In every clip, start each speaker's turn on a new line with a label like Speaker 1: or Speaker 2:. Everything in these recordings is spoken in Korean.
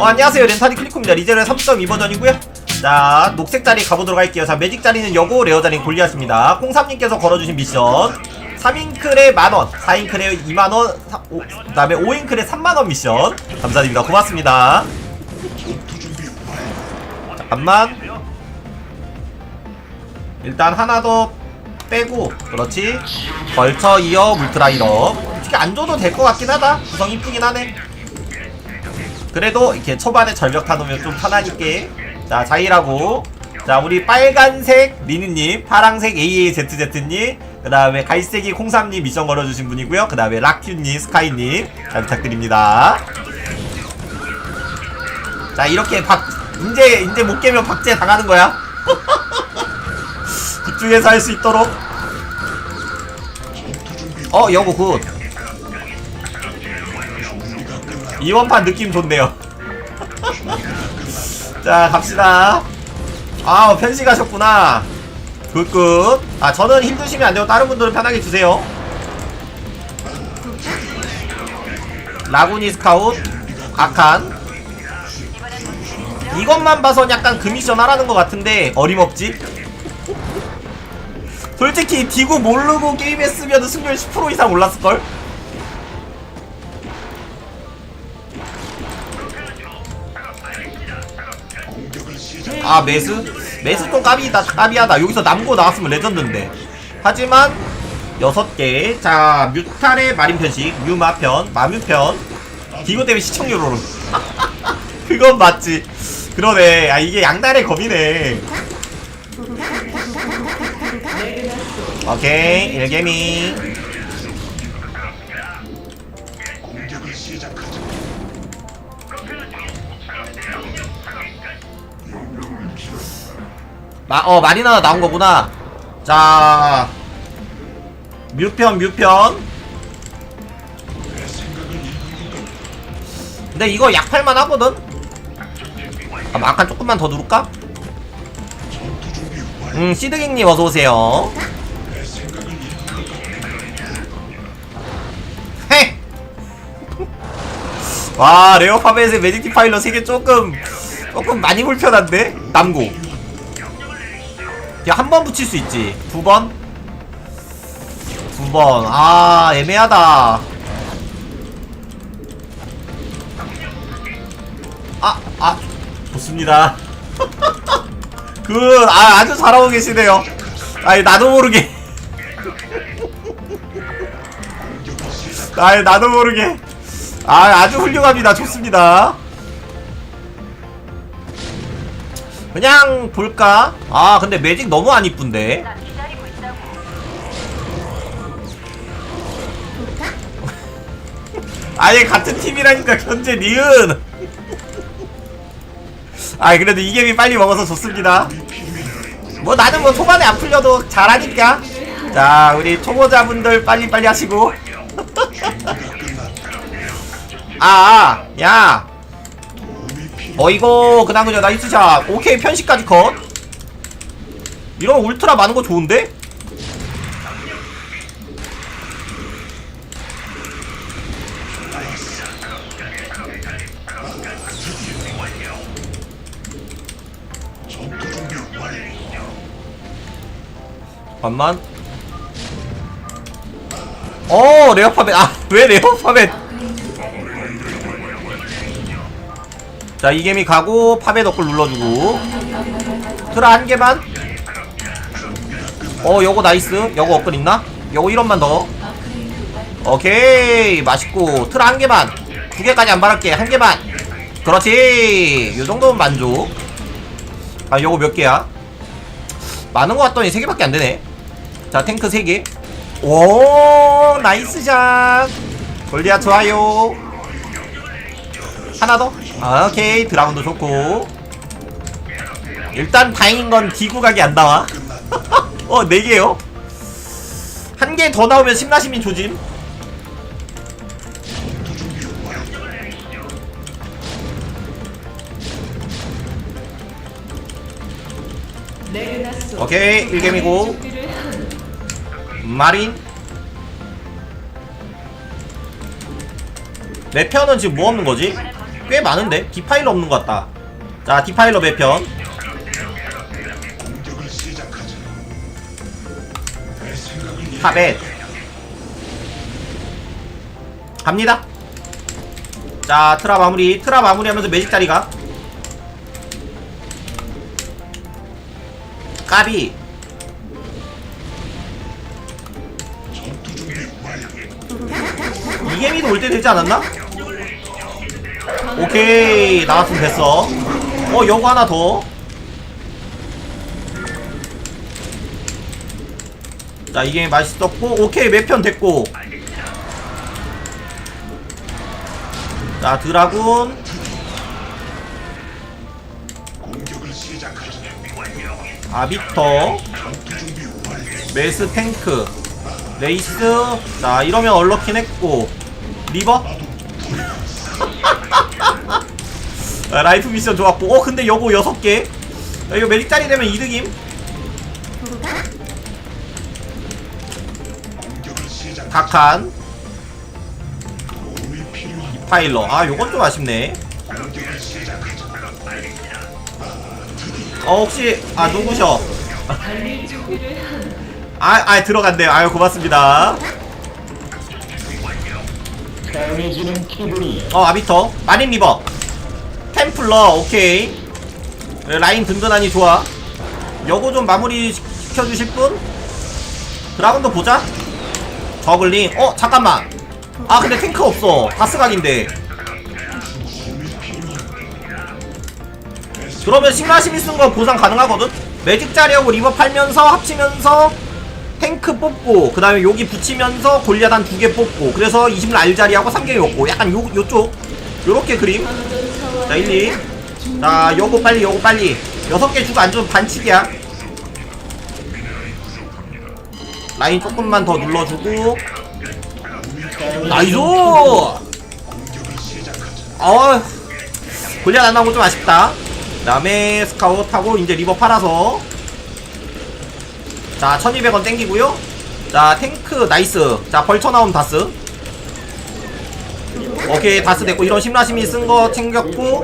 Speaker 1: 어, 안녕하세요. 렌타디 클리코입니다. 리제르 3.2 버전이고요. 자 녹색 자리 가보도록 할게요. 자 매직 자리는 여고 레어 자리는 골리앗입니다. 콩삼님께서 걸어주신 미션. 3잉클에 만원 4잉클에 2만원 그 다음에 5잉클에 3만원 미션. 감사드립니다. 고맙습니다. 잠깐만. 일단 하나 더 빼고 그렇지. 벌처 이어 울트라이러. 솔직히 안 줘도 될 것 같긴 하다. 구성 이쁘긴 하네 그래도 이렇게 초반에 절벽 타놓으면 좀 편하니까. 자 자일하고. 자 우리 빨간색 리니님 파랑색 AAZZ님 그 다음에 갈색이 콩삼님 미션 걸어주신 분이고요. 그 다음에 락큐님 스카이님 잘 부탁드립니다. 자 이렇게 박 이제 이제 못 깨면 박제 당하는 거야? 집중해서 할 수 있도록. 어 여보 굿 이원판 느낌 좋네요. 자 갑시다. 아 편시 가셨구나. 굿굿. 아 저는 힘드시면 안되고 다른 분들은 편하게 주세요. 라구니 스카웃 아칸 이것만 봐선 약간 그 미션 하라는 것 같은데 어림없지? 솔직히 디구 모르고 게임했으면 승률 10% 이상 올랐을걸? 아 매스? 매스 좀 까비다 까비하다. 여기서 남고 나왔으면 레전드인데. 하지만 6개. 자 뮤탈의 마린 편식. 뮤마편 마뮤편. 디고 때문에 시청률 오름 그건 맞지. 그러네. 아 이게 양날의 검이네. 오케이. 일개미 마, 어 마리나가 나온 거구나 자 뮤편 뮤편 근데 이거 약팔만 하거든 아, 아까 조금만 더 누를까? 음 시드깅님 어서오세요 헤! 와 레어파벳의 매직티 파일럿 3개 조금 조금 많이 불편한데? 남고 한 번 붙일 수 있지 두 번? 두 번. 아, 애매하다. 아, 아, 좋습니다. 그, 아, 아주 잘하고 계시네요. 아니, 나도 모르게. 아, 나도 모르게. 아, 아주 훌륭합니다. 좋습니다. 그냥 볼까? 아, 근데 매직 너무 안 이쁜데. 아예 같은 팀이라니까 현재 니은 아이 그래도 이겜이 빨리 먹어서 좋습니다 뭐 나는 뭐 초반에 안 풀려도 잘하니까 자 우리 초보자분들 빨리빨리 하시고 아, 아, 야. 어이고, 그다음 그죠, 나이스샷. 오케이, 편식까지 컷. 이런 울트라 많은 거 좋은데? 잠깐만. 어, 레어파벳. 아, 왜 레어파벳? 자, 이 개미 가고, 파벳 어글 눌러주고. 트라 한 개만. 어, 요거 나이스. 요거 어글 있나? 요거 1원만 더. 오케이. 맛있고. 트라 한 개만. 두 개까지 안 바랄게. 한 개만. 그렇지. 요 정도면 만족. 아, 요거 몇 개야? 많은 거 같더니 세 개밖에 안 되네. 자, 탱크 3개. 오, 나이스 샷. 골디아 좋아요. 하나 더. 아, 오케이. 드라운드 좋고. 일단 다행인 건 디구 각이 안 나와. 어, 4개요. 한 개 더 나오면 심나시민 조짐. 오케이. 1gem이고. 마린 내 편은 지금 뭐 없는 거지? 꽤 많은데? 디파일러 없는 것 같다. 자 디파일러 매편? 탑에. 갑니다. 자 트라 마무리. 트라 마무리하면서 매직 자리가. 까비. 이게미도 올 때 되지 않았나? 오케이 나왔으면 됐어 어 요거 하나 더 자, 이게 맛있었고, 오케이, 몇편 됐고. 자, 드라군. 아비터. 메스 탱크. 레이스. 자, 이러면 얼럭킨 했고. 리버? 아, 라이프 미션 좋았고. 어, 근데 요거 6개. 야, 이거 메릭짜리 되면 이득임. 각한. 파일러. 아 요건 좀 아쉽네. 어 혹시 아 누구셔? 아, 아 들어간대요. 아유 고맙습니다. 어 아비터. 마린 리버 템플러 오케이. 라인 든든하니 좋아. 요거 좀 마무리 시- 시켜주실 분? 드라군도 보자. 저글링. 어 잠깐만. 아 근데 탱크 없어. 다스각인데. 그러면 싱라심이 쓴 거 보상 가능하거든? 매직 자리하고 리버 팔면서 합치면서 탱크 뽑고 그 다음에 여기 붙이면서 골리앗 한두 개 뽑고 그래서 20를 알자리하고 3개 였고 약간 요, 요쪽. 요렇게 그림 자 1, 2. 자 요거 빨리 요거 빨리. 6개 주고 안 주면 반칙이야. 라인 조금만 더 눌러주고. 나이스! 어 골리앗 안 나오고 좀 아쉽다. 그 다음에 스카웃 하고 이제 리버 팔아서. 자 1200원 땡기고요. 자 탱크 나이스. 자 벌쳐 나온 다스 오케이 다스 됐고 이런 심라심이 쓴 거 챙겼고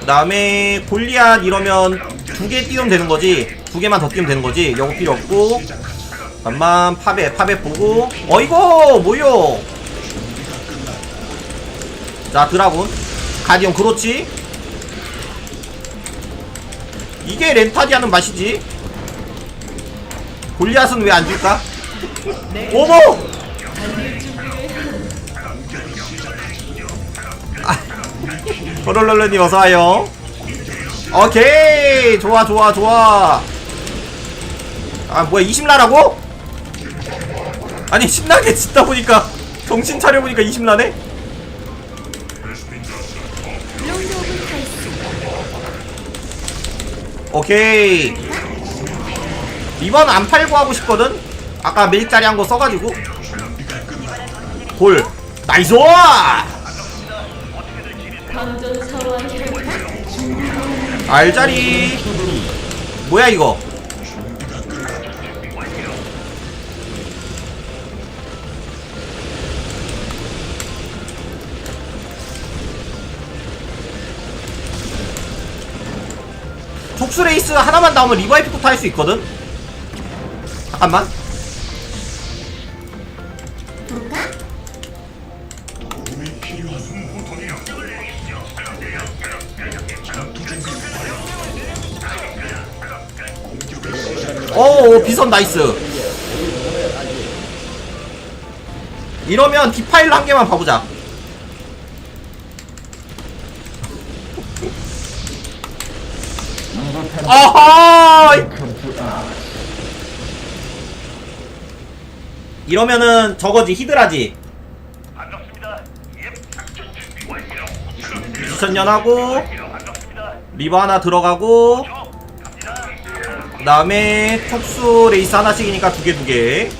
Speaker 1: 그 다음에 골리앗 이러면 두 개 띄우면 되는 거지? 두 개만 더 띄우면 되는 거지? 요거 필요 없고. 잠만 파베 파베 보고. 어이구 뭐요 자 드라군. 가디언 그렇지? 이게 렌타디아는 맛이지? 골리앗은 왜 안 줄까? 어머! 호롤롤러님 어서와요. 오케이! 좋아 좋아 좋아. 아 뭐야 20라라고? 아니 신나게 짓다 보니까 정신 차려보니까 20라네? 오케이. 이번 안 팔고 하고 싶거든? 아까 밀짜리 한 거 써가지고. 골. 나이스 알자리. 뭐야 이거? 족수 레이스 하나만 나오면 리바이프부터 할 수 있거든? 잠깐만 오 비선 나이스. 이러면 디파일러 한 개만 봐보자. 아하! 이러면은 저거지 히드라지. 미션연하고 리버 하나 들어가고 그 다음에 촉수 레이스 하나씩이니까 두 개 두 개.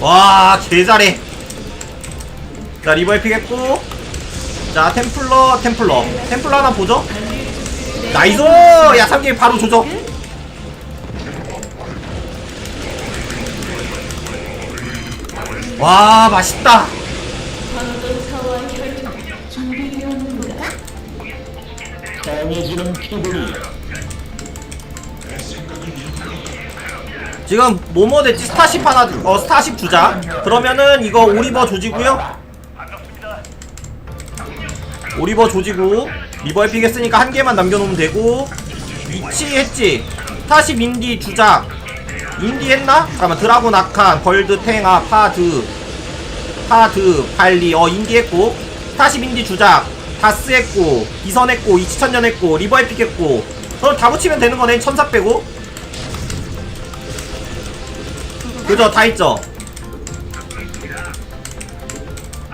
Speaker 1: 와 개 잘해. 자 리버 에픽 했고. 자 템플러 템플러. 템플러 하나 보죠? 나이스! 야 3개 바로 조져 와 맛있다
Speaker 2: 강해지는.
Speaker 1: 지금 뭐뭐 됐지? 스타쉽 하나 주- 어 스타쉽 주자. 그러면은 이거 오리버 조지고요. 오리버 조지고 리버에 피겠으니까 한 개만 남겨놓으면 되고. 위치 했지? 스타쉽 인디 주자. 인디 했나? 잠깐만 드라곤 아칸 벌드 탱아 파드. 파드 발리. 어 인디 했고 스타쉽 인디 주작 다스 했고 비선 했고 이치천년 했고 리버 에 픽 했고 그럼 다 붙이면 되는 거네 천사 빼고? 그죠? 다 있죠?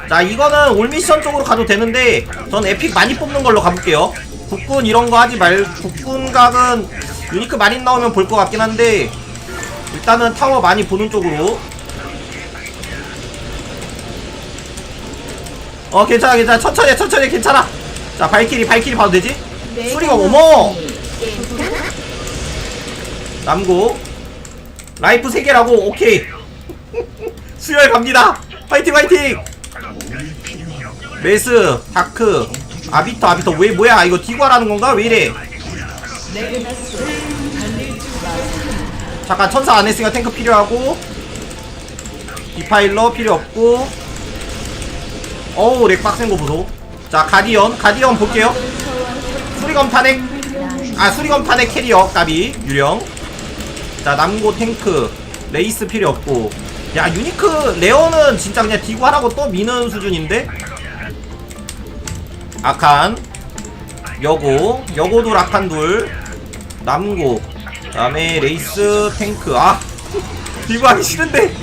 Speaker 1: 자 이거는 올 미션 쪽으로 가도 되는데 전 에픽 많이 뽑는 걸로 가볼게요. 국군 이런 거 하지 말 국군 각은 유니크 많이 나오면 볼 것 같긴 한데 일단은 타워 많이 보는 쪽으로 어 괜찮아 괜찮아. 천천히 해, 천천히 해, 괜찮아. 자 발키리 발키리 봐도 되지? 수리가 어머! 남고. 라이프 3개라고 오케이. 수혈 갑니다. 파이팅 파이팅! 메스 다크 아비터 아비터. 왜 뭐야? 이거 디과라는 건가? 왜 이래? 잠깐 천사 안 했으니까 탱크 필요하고. 디파일러 필요 없고 어우 렉 빡센 거 보소. 자 가디언 가디언 볼게요. 수리검 탄핵. 아 수리검 탄핵 캐리어 까비 유령. 자 남고 탱크. 레이스 필요 없고. 야 유니크 레어는 진짜 그냥 디고 하라고 또 미는 수준인데? 아칸 여고. 여고도 라칸 둘. 남고. 다음에 레이스 탱크. 아 디고 하기 싫은데?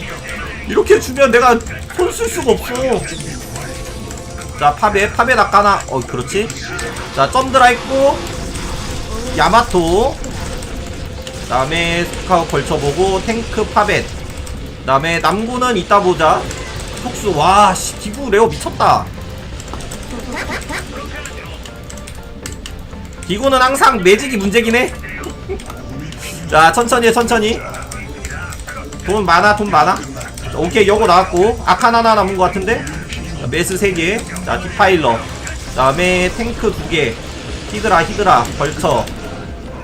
Speaker 1: 이렇게 주면 내가 손 쓸 수가 없어 자 파베 파베 낚아나 어 그렇지? 자 점드라 있고 야마토. 다음에 스카우 걸쳐보고 탱크 파벳 다음에 남구는 이따 보자. 속수 와씨 디구 레오 미쳤다. 디구는 항상 매직이 문제긴 해자 천천히 해 천천히. 돈 많아 돈 많아. 자, 오케이 요거 나왔고. 아칸 하나 남은 것 같은데 자, 메스 3개 자 디파일러 다음에 탱크 2개 히드라 히드라 벌쳐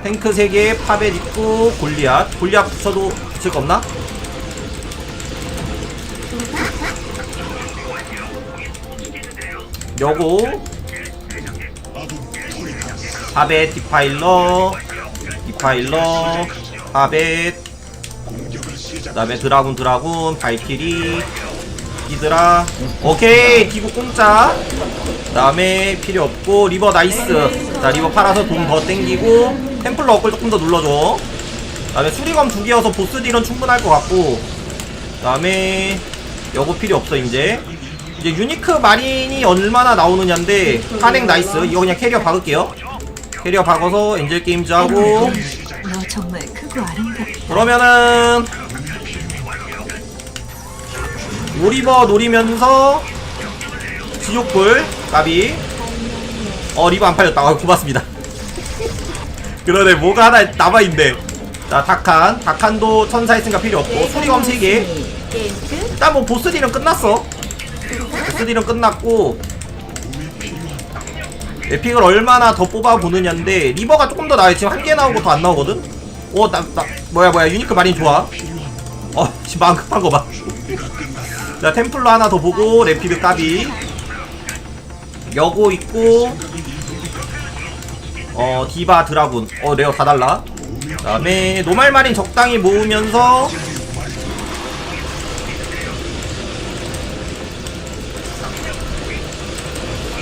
Speaker 1: 탱크 3개, 파벳 있고, 골리앗. 골리앗 붙여도 붙일 거 없나? 요거. 파벳, 디파일러. 디파일러. 파벳. 그 다음에 드라군, 드라군, 발키리. 히드라. 오케이, 디고 공짜. 그 다음에 필요 없고, 리버 나이스. 자, 리버 팔아서 돈 더 땡기고, 템플러 업글 조금 더 눌러줘. 그 다음에 수리검 두 개여서 보스 딜은 충분할 것 같고, 그 다음에, 여거 필요 없어, 이제. 이제 유니크 마린이 얼마나 나오느냐인데, 탄핵 나이스. 이거 그냥 캐리어 박을게요. 캐리어 박아서 엔젤 게임즈 하고,
Speaker 3: 아름답다.
Speaker 1: 그러면은, 오리버 노리면서, 지옥불, 까비. 어, 리버 안 팔렸다. 아, 고맙습니다. 그러네, 뭐가 하나 남아있네. 자, 다칸. 다칸도 천사의 생각 필요 없고, 수리검 3개.
Speaker 3: 게임 끝.
Speaker 1: 일단 뭐 보스 딜은 끝났어. 보스 딜은 끝났고, 에픽을 얼마나 더 뽑아보느냐인데, 리버가 조금 더 나아요. 지금 한 개 나오고 더 안 나오거든? 오, 나, 나, 뭐야, 뭐야. 유니크 마린 좋아. 어, 지금 마음 급한 거 봐. 자, 템플러 하나 더 보고, 레피드 까비. 여고 있고, 어, 디바 드라군. 어, 레어 다 달라. 그 다음에, 노말 마린 적당히 모으면서,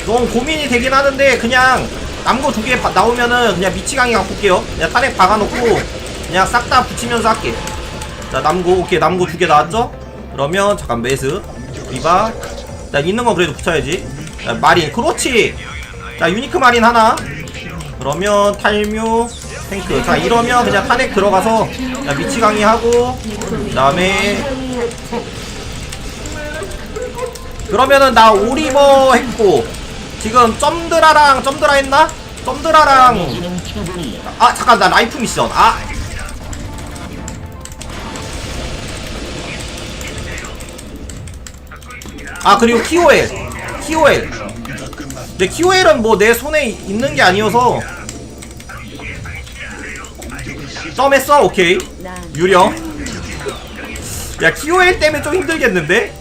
Speaker 1: 너무 고민이 되긴 하는데 그냥 남고 두 개 나오면은 그냥 미치광이 갖고 올게요 그냥 탄핵 박아놓고 그냥 싹 다 붙이면서 할게 자 남고 오케이 남고 두 개 나왔죠? 그러면 잠깐 메스. 리바. 자 있는 거 그래도 붙여야지. 자 마린 그렇지 자 유니크 마린 하나. 그러면 탈묘 탱크. 자 이러면 그냥 탄핵 들어가서 자 미치광이 하고 그 다음에 그러면은 나 오리버 했고 지금 점드라랑 점드라 했나? 점드라랑. 아 잠깐 나 라이프 미션. 아 아 그리고 키오엘 키오엘 근데 키오엘은 뭐 내 손에 있는 게 아니어서. 점했어? 오케이. 유령. 야 키오엘 때문에 좀 힘들겠는데?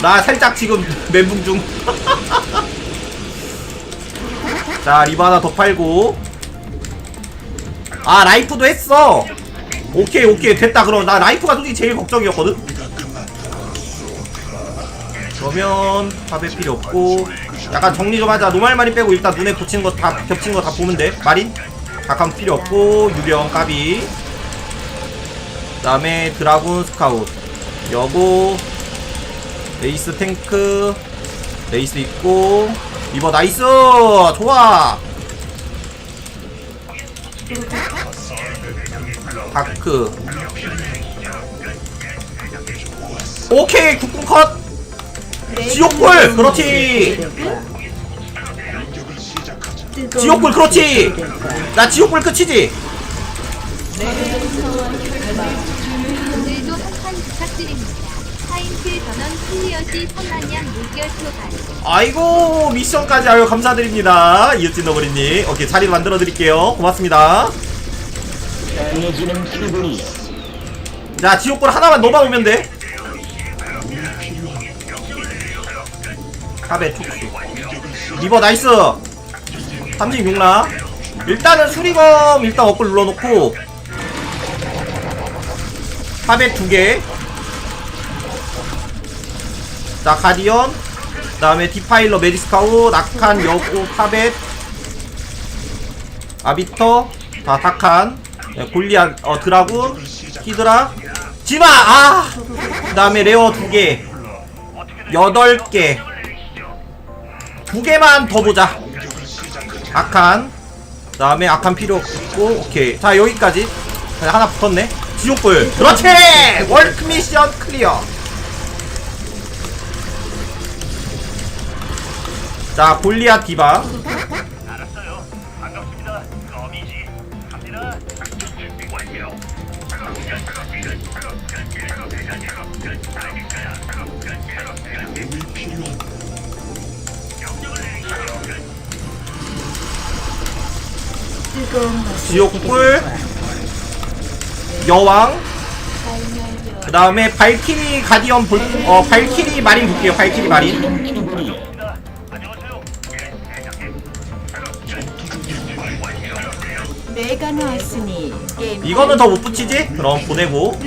Speaker 1: 나 살짝 지금 멘붕 중. 자, 리브 하나 더 팔고. 아, 라이프도 했어. 오케이, 오케이. 됐다. 그럼 나 라이프가 솔직히 제일 걱정이었거든. 그러면 탑에 필요 없고. 약간 정리 좀 하자. 노말 마린 빼고 일단 눈에 붙이는 거다 겹친 거 다 보면 돼. 마린. 각함 필요 없고. 유령 까비. 그 다음에 드라군 스카웃. 여고 레이스 탱크 레이스 있고 리버 나이스 좋아 다크. 오케이 국궁 컷. 지옥불 그렇지. 지옥불 그렇지. 나 지옥불 끝이지?
Speaker 4: 오늘도 한판 부탁드립니다. 파인트 전원 클리어시 선마냥 물결표 반.
Speaker 1: 아이고 미션까지 아유 감사드립니다. 이웃진 너버리님. 오케이 자리 만들어 드릴게요. 고맙습니다
Speaker 2: 강해지는 기분이야.
Speaker 1: 자 지옥불 하나만 넣어놓으면 돼. 탑에 촉수. 리버 나이스. 36라 일단은 수리검 일단 업글 눌러놓고. 탑에 두개. 자 가디언. 그 다음에 디파일러 메디스카우 낙한 여고 파벳 아비터. 다 타칸 네, 골리안 어 드라군 히드라 지마 아 그 다음에 레어 두개. 여덟 개 두 개만 더 보자. 아칸 그 다음에 아칸 필요 없고 오케이. 자 여기까지. 자, 하나 붙었네. 지옥불. 그렇지! 월크 미션 클리어. 자 골리앗 디바
Speaker 3: 맛을
Speaker 1: 지옥불 여왕 그 다음에 발키리 가디언 볼, 어 발키리 마린 볼게요 발키리 마린.
Speaker 3: 내가 나왔으니 게임
Speaker 1: 이거는 더 못 붙이지? 그럼 보내고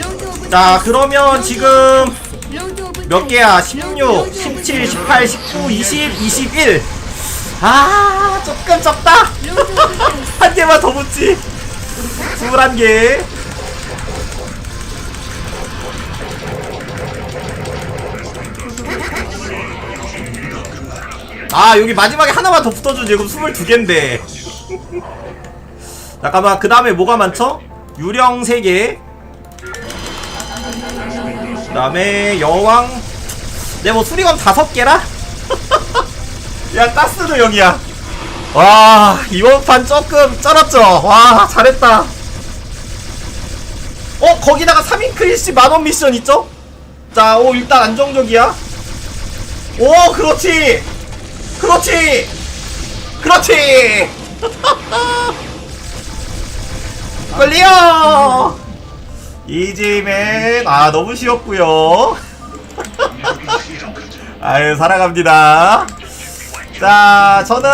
Speaker 1: 자 그러면 지금 몇 개야? 16, 17, 18, 19, 20, 21 아 조금 적다. 한 개만 더 붙지. 21개. 아 여기 마지막에 하나만 더 붙어주지. 그럼 22개인데. 잠깐만 그 다음에 뭐가 많죠? 유령 3개 그 다음에 여왕. 내 뭐 수리검 5개라? 야 가스도 0이야. 와 이번 판 조금 쩔었죠? 와 잘했다. 어 거기다가 3인 크리시 만원 미션 있죠? 자오 일단 안정적이야. 오 그렇지! 그렇지! 그렇지! 걸리어 이지맨 아 너무 쉬웠구요. 아유 사랑합니다. 자 저는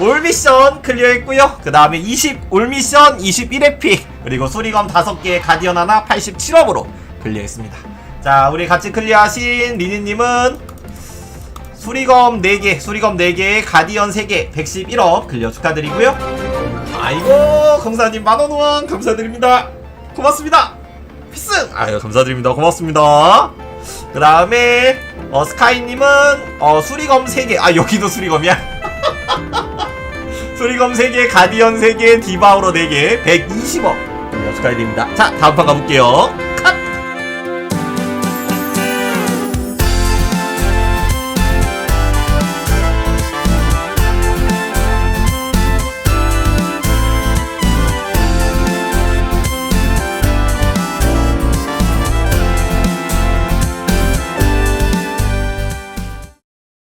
Speaker 1: 올 미션 클리어했고요. 그 다음에 20 올 미션 21회피 그리고 수리검 5개 가디언 하나 87업으로 클리어했습니다. 자 우리 같이 클리어하신 리니님은 수리검 4개 수리검 4개 가디언 3개 111업 클리어 축하드리고요. 아이고 검사님 만원 후원 감사드립니다 고맙습니다. 필승! 아유 감사드립니다. 고맙습니다. 그 다음에 어 스카이님은 어 수리검 3개. 아 여기도 수리검이야? 수리검 3개 가디언 3개 디바우로 4개. 120억. 축하드립니다. 자 다음 판 가볼게요